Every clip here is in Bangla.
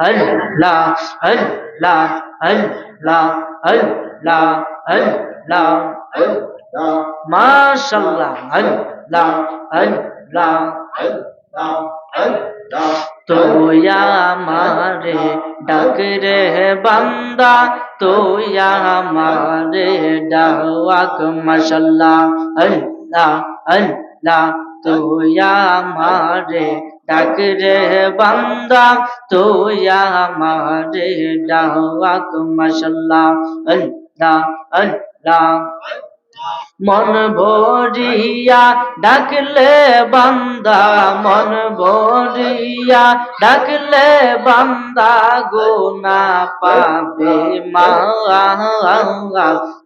আল্লাহ আল্লাহ আল্লাহ আল্লাহ আল্লাহ মাশাআল্লাহ আল্লাহ আল্লাহ তো আমারে ডাক রে বান্দা তো আমারে ডাওয়াক মাশাআল্লাহ আল্লাহ আল্লাহ তো আমারে ডাক রে বান্দা তো আমারে ডাওয়াক মাশাআল্লাহ, আল্লাহ আল্লাহ। মন ভরিয়া ডাকলে বান্দা, মন ভরিয়া ডাকলে বান্দা গোনা পাবে মা।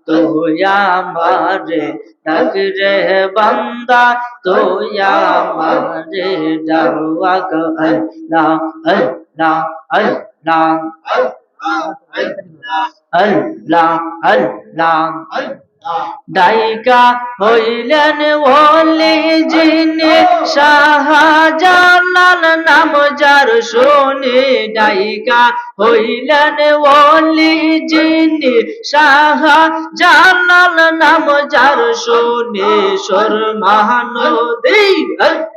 তোয়া মারে ডাক রে বান্দা, তোয়া মারে ডাওয়াক আল্লাহ আল্লাহ আল্লাহ আল্লাহ আল্লাহ ডাইকা হইলেন ওলি যিনি শাহজালাল নাম যার শোনে ডাইকা হইলেন ওলি যিনি শাহজালাল নাম যার শোনে আরে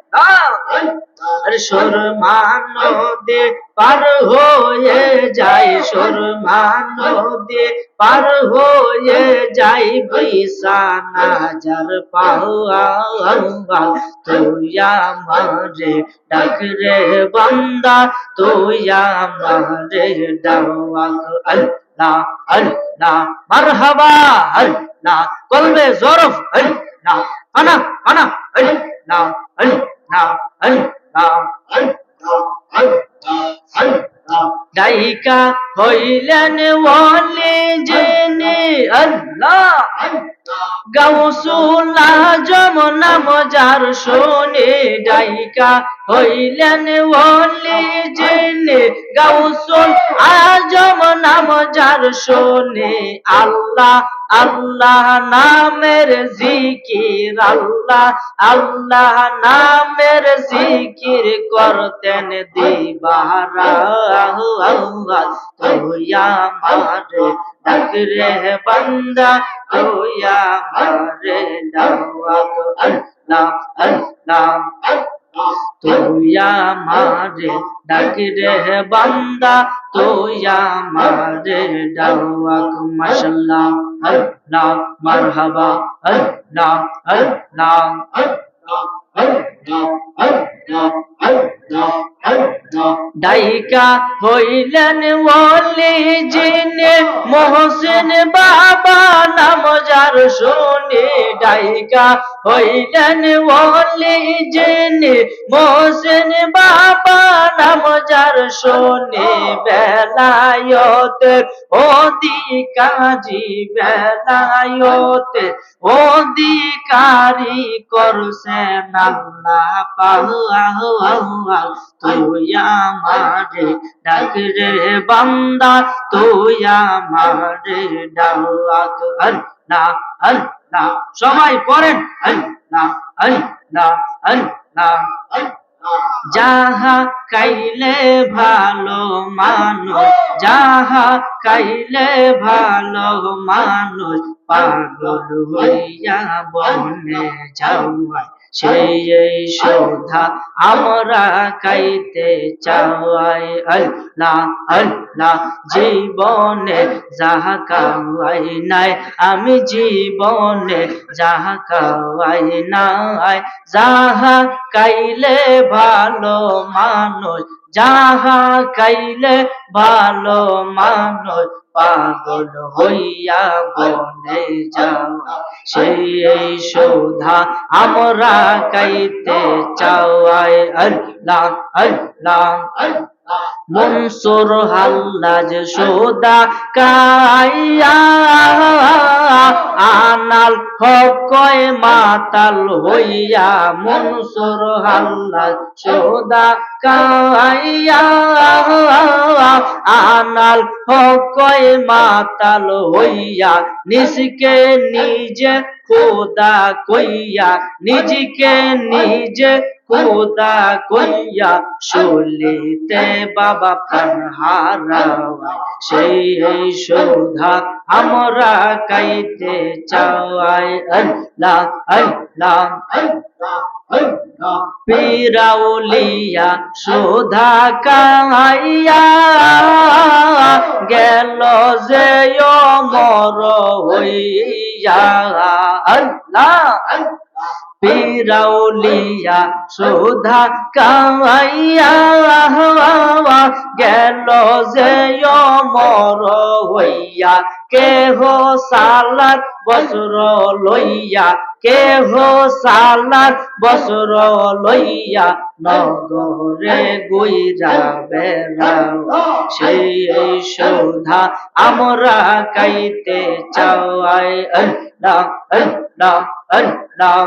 সুরমা নদী পার হয়ে যায় সুরমা নদী পার হয়ে যাই বিছানা যার পাওয়া তুই আমারে ডাক রে বান্দা, তুই আমারে ডাওয়াক আল্লাহ আল্লাহ, মারহাবা, আল্লাহ, কলবে জরফ, আল্লাহ ফানা আল্লাহ আল্লাহ আল্লাহ ডাইকা হইলেন ওয়ালি জেনে আল্লাহ। গাউসুল আজম নাম যার শোনে ডাইকা হইলেন ওয়ালি জেনে, গাউসুল আজম নাম যার শোনে, আল্লাহ আল্লাহ নামের জিকির, আল্লাহ আল্লাহ নামের জিকির করতেন দিবারা। তোয়া মারে ডাক রে বান্দা তোয়া মারে ডাওয়াক আল্লাহ আল্লাহ তোয়া মারে ডাক রে বান্দা তোয়া মারে ডাওয়াক মাশাল্লাহ আল্লাহ মারহাবা আল্লাহ আল্লাহ ডাইকা হইলেন ওলি জিনে মহসিন বাবা নাম যার শুনি। ডাইকা হইলেন ওলি জিনে মহসিন শুনি বেলায়তে, অধিকারী বেলায়তে, অধিকারী করছেন আল্লাহ পাওয়া তুই আমারে ডাক বান্দা, তুই আমারে ডাক, আল্লাহ আল্লাহ সবাই পড়েন যাহা কাইলে ভালো মানুষ যাহা কাইলে ভালো মানুষ পাগল হইয়া বনে যাওয়া সেই শোধা আমরা খাইতে চাওয়াই আল্লাহ আল্লাহ জীবনে যাহা কাওয়াই নাই আমি জীবনে যাহা কাওয়াই নাই। যাহা কাইলে ভালো মানুষ যাহা কাইলে ভালো মানুষ পাগল হইয়া বনে যাওয়া। সেই শোধা আমরা কাইতে চাওয়াই। আল্লাহ আল্লাহ। মনসুর হাল্লাজ সোদা কাইয়া আনাল হকয় মাতাল হইয়া মনসুর হাল্লা চোদা কাইয়া আনাল হকয় মাতাল হইয়া নিজকে নিজে খোদা কইয়া, নিজকে নিজে কোদা কইয়া শুলিতে বাবা প্রাণ হারাওয়ায় সেই এই শোধা আমরা কাইতে চাওয়াই আল্লাহ আল্লাহ। পিরাউলিয়া শোধা কাইয়া গেল যে মর হইয়া। আল্লাহ পিরাউলিয়া শোধা কামাইয়া গেল যে মর হইয়া, কেহ সালাত বসর লইয়া, কেহ সালাত বসর লইয়া, নগরে গুইরা বেড়াও সেই শোধা আমরা কাইতে চাওয়াই আল্লাহ আল্লাহ। আল্লাহ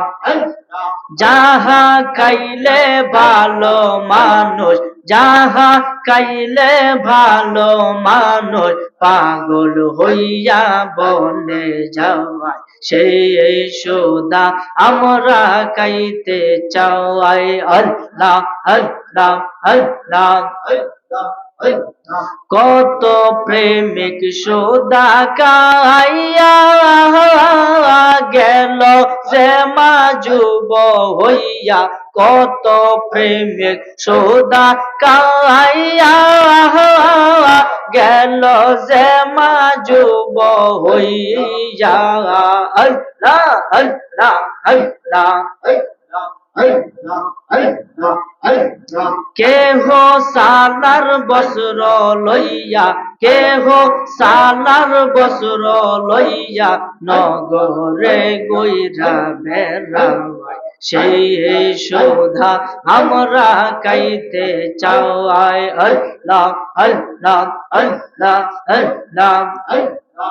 যাহা কাইলে ভালো মানুষ, যাহা কাইলে ভালো মানুষ, পাগল হইয়া বনে যাওয়ায় সেই সোদা আমরা কাইতে চাওয়াই আল্লাহ আল্লাহ আল্লাহ। কত প্রেমিক সোদা কাইয়া গেল যে মা যুব হইয়া, কত প্রেমিক সোদা কাইয়া গেল যে মা যুব হইয়া। আল্লাহ আল্লাহ আল্লাহ কেহ সালার বসর লইয়া, কেহ সালার বসর লইয়া নগরে গইরা বেড়াওয়ায় সেই শোধা আমরা কাইতে চাওয়াই আল্লাহ আল্লাহ আল্লাহ আল্লাহ লা